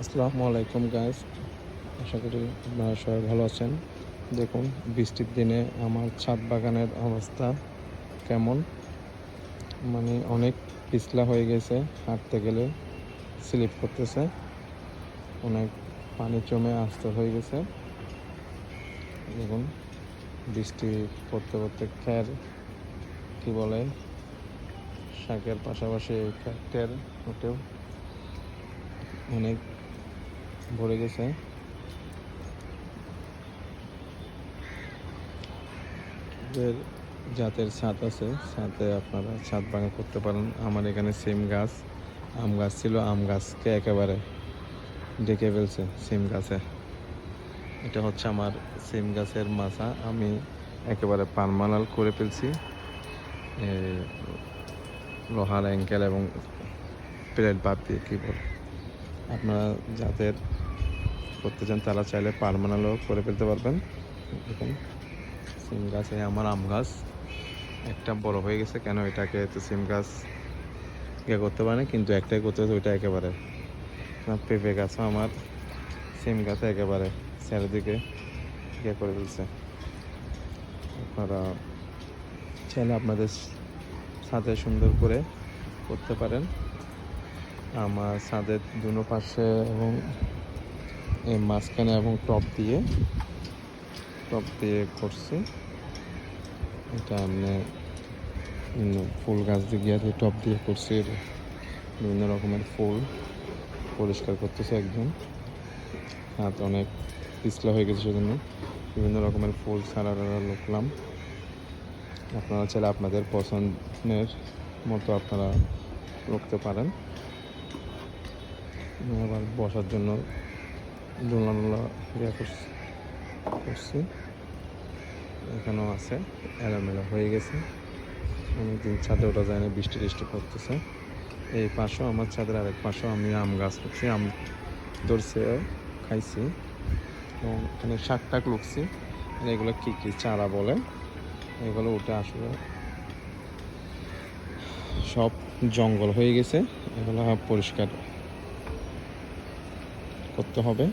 আসসালামু আলাইকুম গাইস আশা করি আপনারা সবাই ভালো আছেন। দেখুন, বৃষ্টির দিনে আমার ছাদ বাগানের অবস্থা কেমন। মানে অনেক পিছলা হয়ে গেছে, হাঁটতে গেলে স্লিপ করতেছে। অনেক পানি জমে আস্তে হয়ে গেছে। দেখুন, বৃষ্টি পড়তে পড়তে খ্যার কি বলে, শাকের পাশাপাশি খ্যার ওটেও অনেক ভরে গেছে। জাতের ছাদ আছে। ছাদে আপনারা ছাদ বাগান করতে পারেন। আমার এখানে সিম গাছ, আম গাছ ছিল। আম গাছকে একেবারে ডেকে ফেলছে সিম গাছে। এটা হচ্ছে আমার সিম গাছের মাছা। আমি একেবারে পারমানাল করে ফেলছি। লোহার অ্যাঙ্কেল এবং প্লেট বাদ দিয়ে কী বলে। আপনারা যাদের করতে চান, তারা চাইলে পারমানালও করে ফেলতে পারবেন। দেখুন, সিম গাছে আমার আম গাছ। একটা বড় হয়ে গেছে, কেন এটাকে তো সিম গাছ ইয়ে করতে পারে কিন্তু একটাই করতে হচ্ছে ওইটা একেবারে। পেঁপে গাছও আমার সিম গাছে একেবারে চারিদিকে ইয়ে করে ফেলছে। আপনারা চাইলে আপনাদের সাথে সুন্দর করে করতে পারেন। আমার ছাদের দুনো পাশে এবং এই মাঝখানে এবং টপ দিয়ে টপ দিয়ে করছি। এটা উম, ফুল গাছ দিয়ে গিয়ে টপ দিয়ে করছি। বিভিন্ন রকমের ফুল পরিষ্কার করতেছে একজন হাত অনেক পিছলা হয়ে গেছে সেজন্য। বিভিন্ন রকমের ফুল সারা ছাড়া লোকলাম। আপনারা চাইলে আপনাদের পছন্দের মতো আপনারা রাখতে পারেন। আবার বসার জন্য দোলনা দোলা ইয়ে করছি করছি। এখানেও আছে, এলোমেলো হয়ে গেছে। অনেকদিন ছাদে ওঠা যায় না, বৃষ্টি টিষ্টি পড়তেছে। এই পাশেও আমার ছাদের আরেক পাশেও আমি আম গাছ করছি, আম ধরছে, খাইছি। এবং এখানে শাক টাক লুকছি এগুলো কী কী চারা বলে এগুলো উঠে আসলে সব জঙ্গল হয়ে গেছে, এগুলো পরিষ্কার করতে হবে।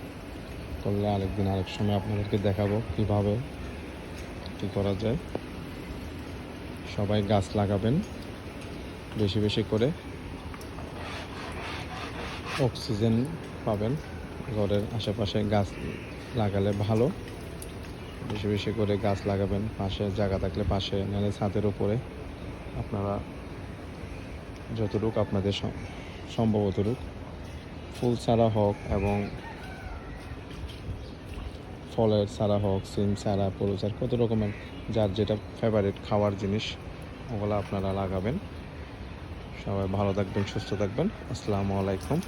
করলে আরেকদিন আরেক সময় আপনাদেরকে দেখাবো কীভাবে কী করা যায়। সবাই গাছ লাগাবেন বেশি বেশি করে। অক্সিজেন পাবেন ঘরের আশেপাশে গাছ লাগালে ভালো। বেশি বেশি করে গাছ লাগাবেন পাশে, জায়গা থাকলে পাশে, নাহলে ছাদের উপরে। আপনারা যতটুকু আপনাদের সম- সম্ভব অতটুকু। ফুল ছাড়া হোক এবং ফলের সারা হোক, সিম সারা পুরো সার কত রকমের যার যেটা ফেভারিট খাওয়ার জিনিস, ওগুলো আপনারা লাগাবেন। সবাই ভালো থাকবেন, সুস্থ থাকবেন। আসসালামু আলাইকুম।